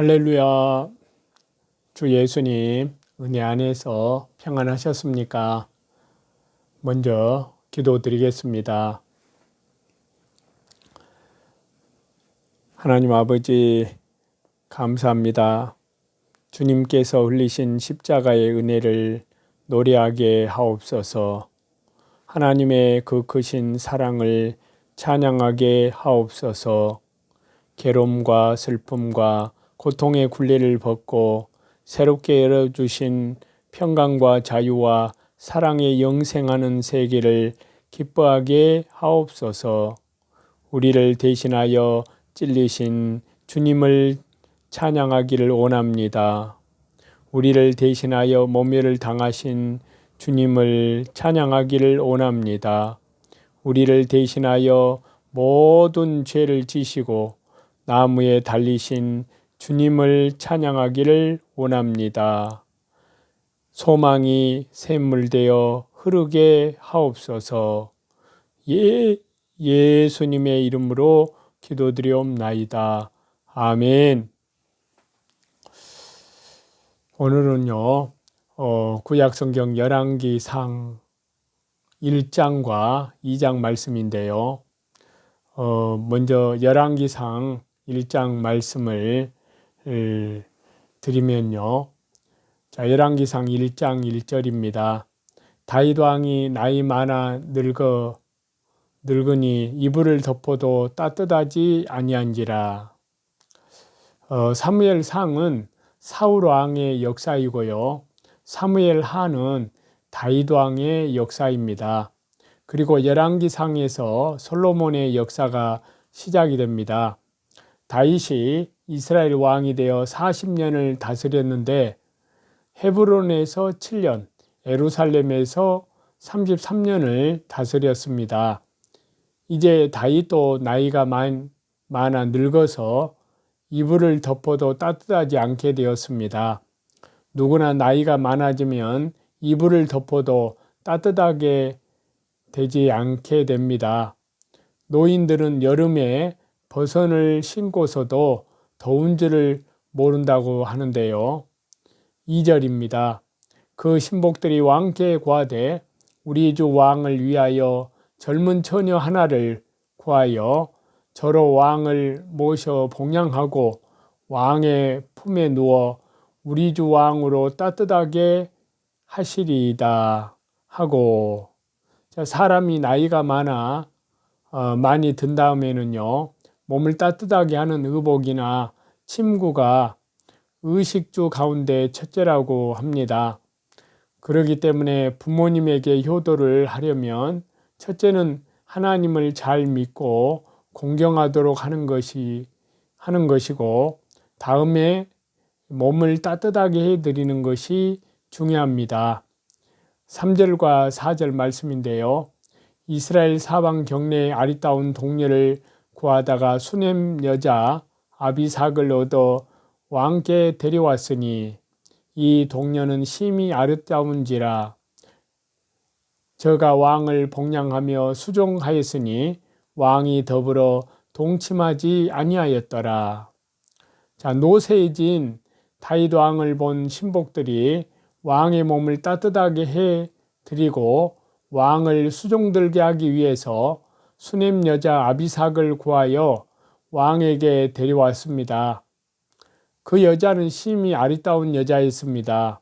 할렐루야. 주 예수님, 은혜 안에서 평안하셨습니까? 먼저 기도드리겠습니다. 하나님 아버지, 감사합니다. 주님께서 흘리신 십자가의 은혜를 노래하게 하옵소서. 하나님의 그 크신 사랑을 찬양하게 하옵소서. 괴로움과 슬픔과 고통의 굴레를 벗고 새롭게 열어주신 평강과 자유와 사랑에 영생하는 세계를 기뻐하게 하옵소서. 우리를 대신하여 찔리신 주님을 찬양하기를 원합니다. 우리를 대신하여 모멸을 당하신 주님을 찬양하기를 원합니다. 우리를 대신하여 모든 죄를 지시고 나무에 달리신 주님을 찬양하기를 원합니다. 소망이 샘물되어 흐르게 하옵소서. 예, 예수님의 이름으로 기도드리옵나이다. 아멘. 오늘은요, 어, 구약성경 열왕기상 1장과 2장 말씀인데요. 어, 먼저 열왕기상 1장 말씀을 드리면요. 자, 열왕기상 1장 1절입니다. 다윗 왕이 나이 많아 늙어 늙으니 이불을 덮어도 따뜻하지 아니한지라. 어, 사무엘 상은 사울 왕의 역사이고요. 사무엘 하는 다윗 왕의 역사입니다. 그리고 열왕기상에서 솔로몬의 역사가 시작이 됩니다. 다윗이 이스라엘 왕이 되어 40년을 다스렸는데 헤브론에서 7년, 에루살렘에서 33년을 다스렸습니다. 이제 다윗도 나이가 많, 많아 늙어서 이불을 덮어도 따뜻하지 않게 되었습니다. 누구나 나이가 많아지면 이불을 덮어도 따뜻하게 되지 않게 됩니다. 노인들은 여름에 버선을 신고서도 더운 줄을 모른다고 하는데요. 2절입니다. 그 신복들이 왕께 구하되 우리 주 왕을 위하여 젊은 처녀 하나를 구하여 저로 왕을 모셔 봉양하고 왕의 품에 누워 우리 주 왕으로 따뜻하게 하시리이다 하고 사람이 나이가 많아 어, 많이 든 다음에는요 몸을 따뜻하게 하는 의복이나 침구가 의식주 가운데 첫째라고 합니다. 그러기 때문에 부모님에게 효도를 하려면 첫째는 하나님을 잘 믿고 공경하도록 하는 것이 하는 것이고 다음에 몸을 따뜻하게 해 드리는 것이 중요합니다. 3절과 4절 말씀인데요. 이스라엘 사방 경내에 아리따운 동료를 구하다가 수넴 여자 아비삭을 얻어 왕께 데려왔으니 이 동료는 심히 아름다운지라 저가 왕을 복양하며 수종하였으니 왕이 더불어 동침하지 아니하였더라. 자 노세진 다윗 왕을 본 신복들이 왕의 몸을 따뜻하게 해 드리고 왕을 수종들게 하기 위해서 수넴 여자 아비삭을 구하여 왕에게 데려왔습니다. 그 여자는 심히 아리따운 여자였습니다.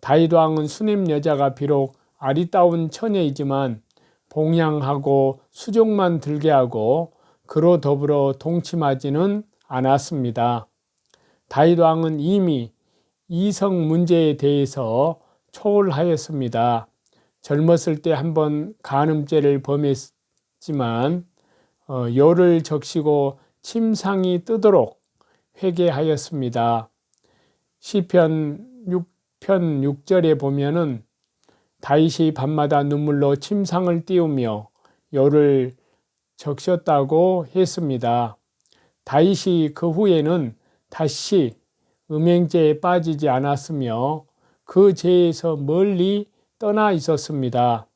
다윗 왕은 수넴 여자가 비록 아리따운 처녀이지만 봉양하고 수종만 들게 하고 그로 더불어 동침하지는 않았습니다. 다윗 왕은 이미 이성 문제에 대해서 초월하였습니다. 젊었을 때 한번 간음죄를 범했 지만 어, 요를 적시고 침상이 뜨도록 회개하였습니다. 시편 6편 6절에 보면은 다윗이 밤마다 눈물로 침상을 띄우며 요를 적셨다고 했습니다. 다윗이 그 후에는 다시 음행죄에 빠지지 않았으며 그 죄에서 멀리 떠나 있었습니다.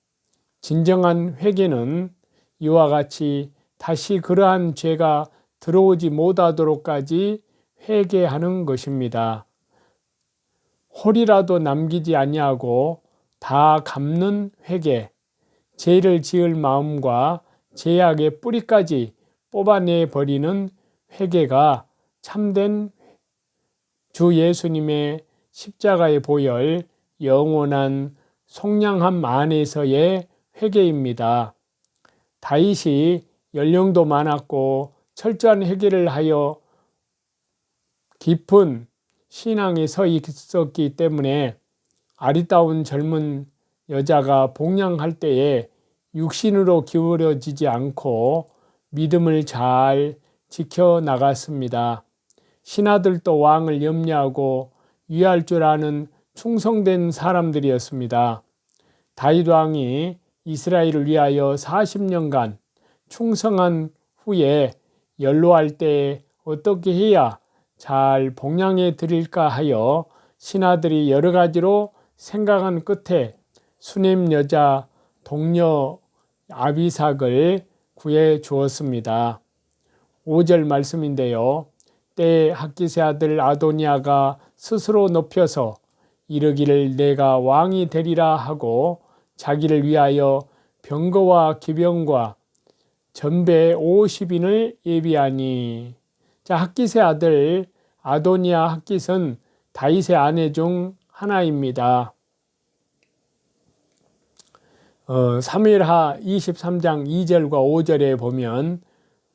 진정한 회개는 이와 같이 다시 그러한 죄가 들어오지 못하도록까지 회개하는 것입니다. 홀이라도 남기지 아니하고 다 갚는 회개, 죄를 지을 마음과 죄악의 뿌리까지 뽑아내 버리는 회개가 참된 주 예수님의 십자가의 보혈 영원한 속량함 안에서의 회개입니다. 다윗이 연령도 많았고 철저한 회개를 하여 깊은 신앙에 서 있었기 때문에 아리따운 젊은 여자가 복양할 때에 육신으로 기울어지지 않고 믿음을 잘 지켜 나갔습니다. 신하들도 왕을 염려하고 위할 줄 아는 충성된 사람들이었습니다. 다윗 왕이 이스라엘을 위하여 40년간 충성한 후에 연로할 때 어떻게 해야 잘 복양해 드릴까 하여 신하들이 여러 가지로 생각한 끝에 수냄 여자 동료 아비삭을 구해 주었습니다. 5절 말씀인데요. 때 학기세 아들 아도니아가 스스로 높여서 이르기를 내가 왕이 되리라 하고 자기를 위하여 병거와 기병과 전배 50인을 예비하니 자 학기세 아들 아도니아 학깃은 다윗의 아내 중 하나입니다. 어, 사무엘하 23장 2절과 5절에 보면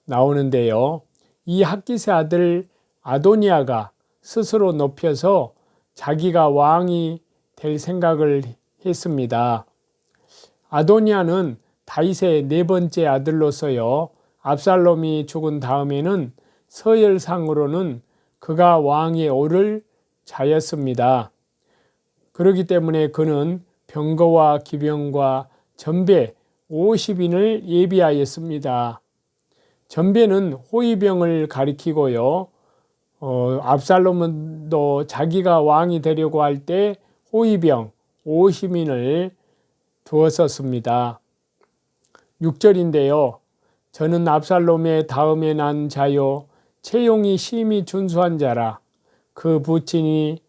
나오는데요. 이 학기세 아들 아도니아가 스스로 높여서 자기가 왕이 될 생각을 했습니다. 아도니아는 다윗의 네 번째 아들로서요. 압살롬이 죽은 다음에는 서열상으로는 그가 왕에 오를 자였습니다. 그렇기 때문에 그는 병거와 기병과 전배 50인을 예비하였습니다. 전배는 호위병을 가리키고요. 어, 압살롬도 자기가 왕이 되려고 할 때 호위병 50인을 두었었습니다. 6절인데요. 저는 압살롬의 다음에 난 자요 채용이 심히 준수한 자라 그 부친이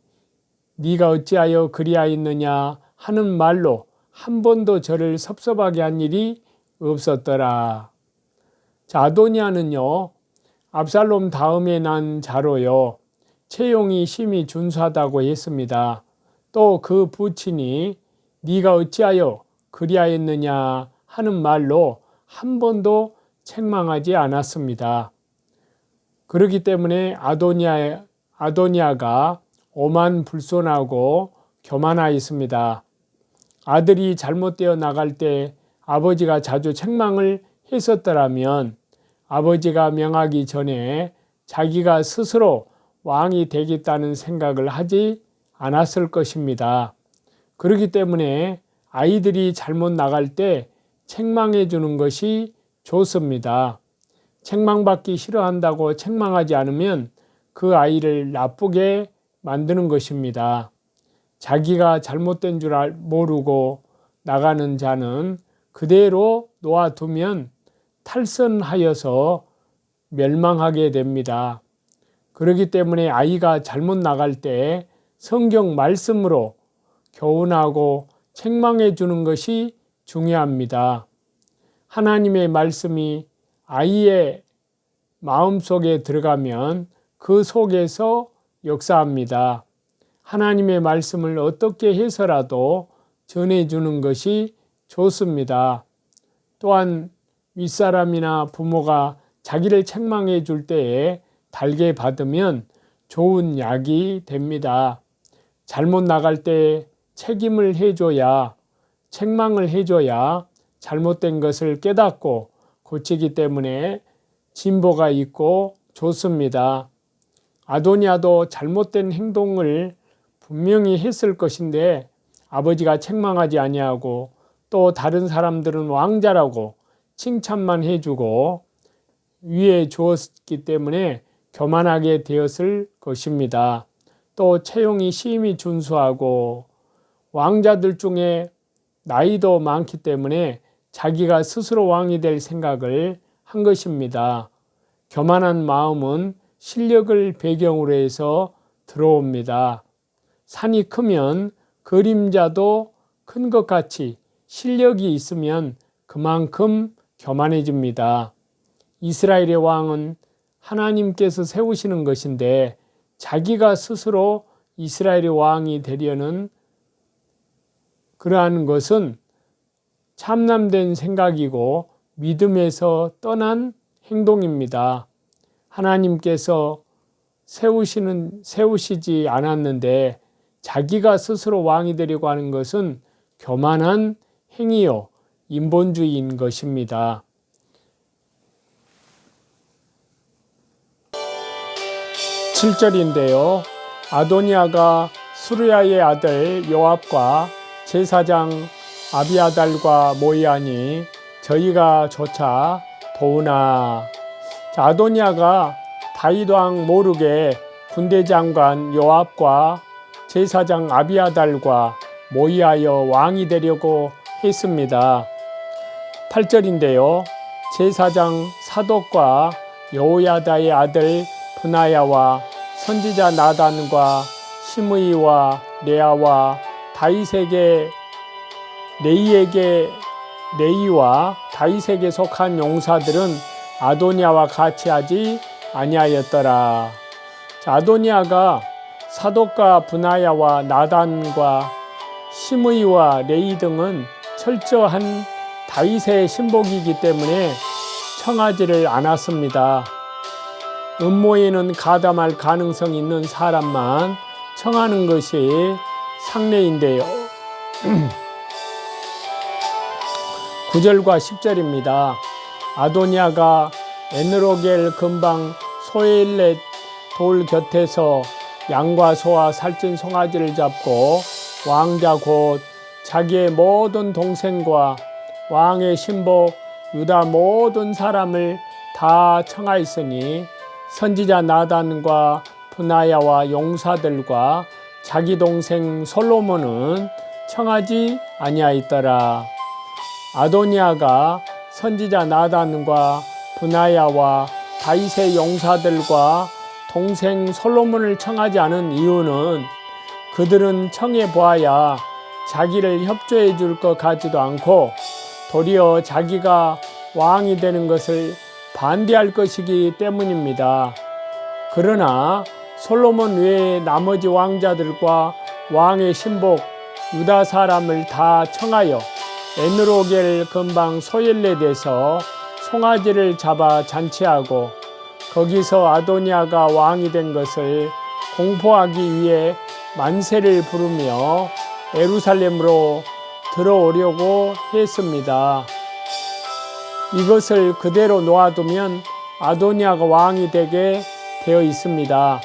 네가 어찌하여 그리하였느냐 하는 말로 한 번도 저를 섭섭하게 한 일이 없었더라. 자, 아도니아는요, 압살롬 다음에 난 자로요, 채용이 심히 준수하다고 했습니다. 또 그 부친이 네가 어찌하여 그리하였느냐 하는 말로 한 번도 책망하지 않았습니다. 그렇기 때문에 아도니아, 아도니아가 오만 불손하고 교만하였습니다. 아들이 잘못되어 나갈 때 아버지가 자주 책망을 했었더라면 아버지가 명하기 전에 자기가 스스로 왕이 되겠다는 생각을 하지 않았을 것입니다. 그렇기 때문에 아이들이 잘못 나갈 때 책망해 주는 것이 좋습니다. 책망받기 싫어한다고 책망하지 않으면 그 아이를 나쁘게 만드는 것입니다. 자기가 잘못된 줄 모르고 나가는 자는 그대로 놓아두면 탈선하여서 멸망하게 됩니다. 그렇기 때문에 아이가 잘못 나갈 때 성경 말씀으로 교훈하고 책망해 주는 것이 중요합니다. 하나님의 말씀이 아이의 마음 속에 들어가면 그 속에서 역사합니다. 하나님의 말씀을 어떻게 해서라도 전해주는 것이 좋습니다. 또한 윗사람이나 부모가 자기를 책망해 줄 때에 달게 받으면 좋은 약이 됩니다. 잘못 나갈 때 책임을 해줘야, 책망을 해줘야 잘못된 것을 깨닫고 고치기 때문에 진보가 있고 좋습니다. 아도니아도 잘못된 행동을 분명히 했을 것인데 아버지가 책망하지 아니하고 또 다른 사람들은 왕자라고 칭찬만 해주고 위에 주었기 때문에 교만하게 되었을 것입니다. 또 채용이 심히 준수하고 왕자들 중에 나이도 많기 때문에 자기가 스스로 왕이 될 생각을 한 것입니다. 교만한 마음은 실력을 배경으로 해서 들어옵니다. 산이 크면 그림자도 큰 것 같이 실력이 있으면 그만큼 교만해집니다. 이스라엘의 왕은 하나님께서 세우시는 것인데 자기가 스스로 이스라엘의 왕이 되려는 그러한 것은 참남된 생각이고 믿음에서 떠난 행동입니다. 하나님께서 세우시는 세우시지 않았는데 자기가 스스로 왕이 되려고 하는 것은 교만한 행위요 인본주의인 것입니다. 7절인데요. 아도니아가 수르야의 아들 요압과 제사장 아비아달과 모이하니 저희가 조차 도우나 자, 아도니아가 다윗 왕 모르게 군대 장관 요압과 제사장 아비아달과 모이하여 왕이 되려고 했습니다. 8절인데요. 제사장 사독과 여호야다의 아들 분하야와 선지자 나단과 시므이와 레아와 다윗에게 레이에게 레이와 다윗에게 속한 용사들은 아도니아와 같이 하지 아니하였더라. 자, 아도니아가 사독과 분하야와 나단과 시므이와 레이 등은 철저한 다윗의 신복이기 때문에 청하지를 않았습니다. 음모에는 가담할 가능성 있는 사람만 청하는 것이 상례인데요. 9절과 10절입니다. 아도니아가 에느로겔 근방 소엘렛 돌 곁에서 양과 소와 살찐 송아지를 잡고 왕자 곧 자기의 모든 동생과 왕의 신복 유다 모든 사람을 다 청하였으니 선지자 나단과 분하야와 용사들과 자기 동생 솔로몬은 청하지 아니하였더라. 아도니아가 선지자 나단과 분하야와 다윗의 용사들과 동생 솔로몬을 청하지 않은 이유는 그들은 청해 보아야 자기를 협조해 줄 것 같지도 않고 도리어 자기가 왕이 되는 것을 반대할 것이기 때문입니다. 그러나 솔로몬 외에 나머지 왕자들과 왕의 신복 유다 사람을 다 청하여 에느로겔 근방 소엘렛에서 송아지를 잡아 잔치하고 거기서 아도니아가 왕이 된 것을 공포하기 위해 만세를 부르며 에루살렘으로 들어오려고 했습니다. 이것을 그대로 놓아두면 아도니아가 왕이 되게 되어 있습니다.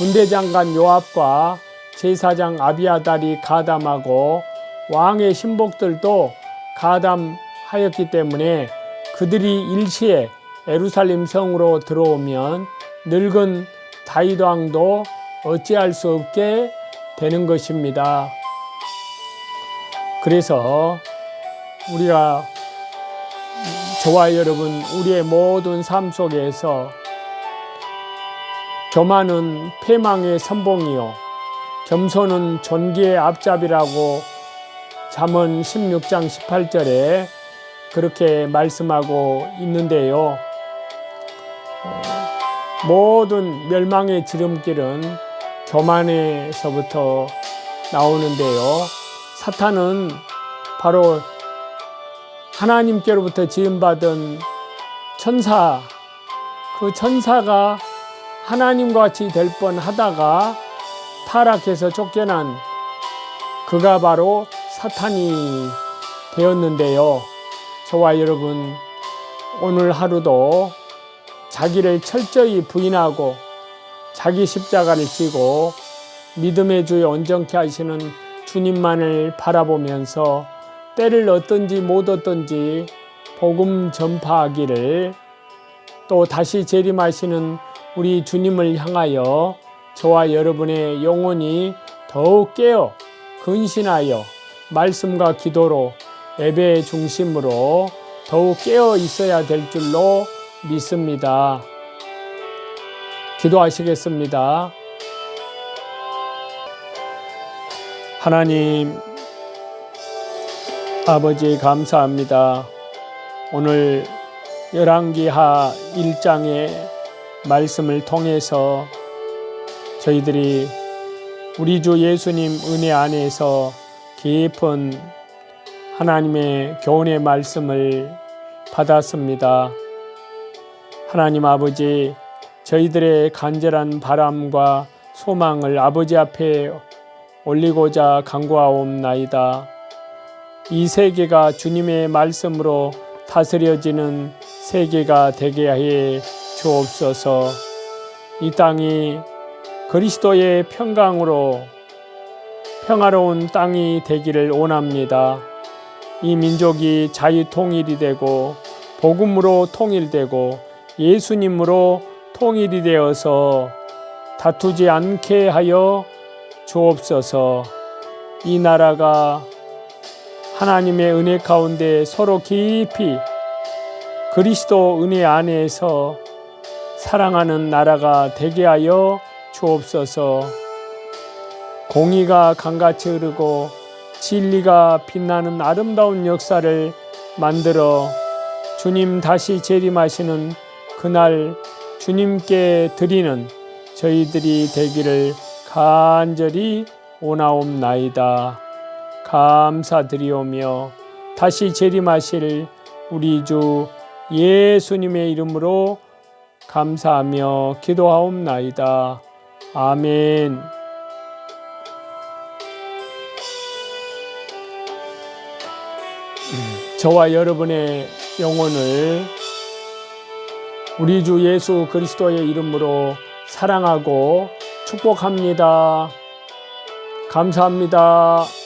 군대 장관 요압과 제사장 아비아달이 가담하고 왕의 신복들도 가담하였기 때문에 그들이 일시에 에루살렘 성으로 들어오면 늙은 다윗 왕도 어찌할 수 없게 되는 것입니다. 그래서 우리가 저와 여러분 우리의 모든 삶 속에서 교만은 패망의 선봉이요 겸손은 존귀의 앞잡이라고 잠언 16장 18절에 그렇게 말씀하고 있는데요. 모든 멸망의 지름길은 교만에서부터 나오는데요. 사탄은 바로 하나님께로부터 지음받은 천사, 그 천사가 하나님과 같이 될 뻔 하다가 타락해서 쫓겨난 그가 바로 사탄이 되었는데요. 저와 여러분, 오늘 하루도 자기를 철저히 부인하고 자기 십자가를 지고 믿음의 주에 온전케 하시는 주님만을 바라보면서 때를 얻든지 못 얻든지 복음 전파하기를 또 다시 재림하시는 우리 주님을 향하여 저와 여러분의 영혼이 더욱 깨어 근신하여 말씀과 기도로 예배의 중심으로 더욱 깨어 있어야 될 줄로 믿습니다. 기도하시겠습니다. 하나님, 아버지 감사합니다. 오늘 열왕기하 1장의 말씀을 통해서 저희들이 우리 주 예수님 은혜 안에서 깊은 하나님의 교훈의 말씀을 받았습니다. 하나님 아버지, 저희들의 간절한 바람과 소망을 아버지 앞에 올리고자 간구하옵나이다. 이 세계가 주님의 말씀으로 다스려지는 세계가 되게 해 주옵소서. 이 땅이 그리스도의 평강으로 평화로운 땅이 되기를 원합니다. 이 민족이 자유 통일이 되고 복음으로 통일되고 예수님으로 통일이 되어서 다투지 않게 하여 주옵소서. 이 나라가 하나님의 은혜 가운데 서로 깊이 그리스도 은혜 안에서 사랑하는 나라가 되게 하여 주옵소서. 공의가 강같이 흐르고 진리가 빛나는 아름다운 역사를 만들어 주님 다시 재림하시는 그날 주님께 드리는 저희들이 되기를 간절히 오나옵나이다. 감사드리오며 다시 재림하실 우리 주 예수님의 이름으로 감사하며 기도하옵나이다. 아멘. 저와 여러분의 영혼을 우리 주 예수 그리스도의 이름으로 사랑하고 축복합니다. 감사합니다.